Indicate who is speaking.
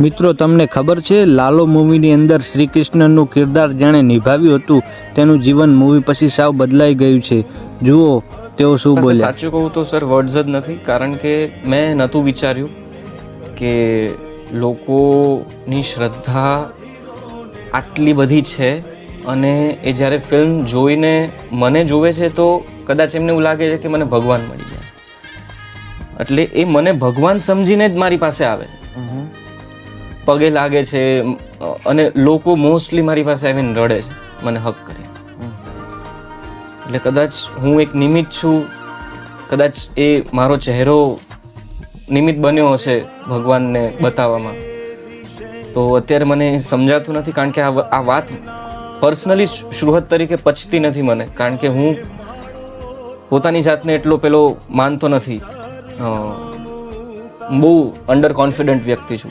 Speaker 1: મિત્રો તમને ખબર છે લાલો મૂવીની અંદર શ્રી કૃષ્ણનું કિરદાર જેણે નિભાવ્યું હતું તેનું જીવન મૂવી પછી સાવ બદલાઈ ગયું છે. જુઓ તેઓ શું બોલે
Speaker 2: સાચું કહું તો સર વર્ડ્સ જ નથી કારણ કે મેં નહોતું વિચાર્યું કે લોકોની શ્રદ્ધા આટલી બધી છે અને એ જ્યારે ફિલ્મ જોઈને મને જોવે છે તો કદાચ એમને એવું લાગે છે કે મને ભગવાન મળી ગયા એટલે એ મને ભગવાન સમજીને જ મારી પાસે આવે છે. પગે લાગે છે, અને લોકો મોસ્ટલી મારી પાસે આવીને રડે છે, મને હક કરી. એટલે કદાચ હું એક નિમિત્ત છું, કદાચ એ મારો ચહેરો નિમિત્ત બન્યો હશે ભગવાનને બતાવવામાં. તો અત્યારે મને સમજાતું નથી, કારણ કે આ વાત પર્સનલી શૃહત તરીકે પચતી નથી મને, કારણ કે હું પોતાની જાતને એટલો પેલો માનતો નથી. બહુ અંડર કોન્ફિડન્ટ વ્યક્તિ છું.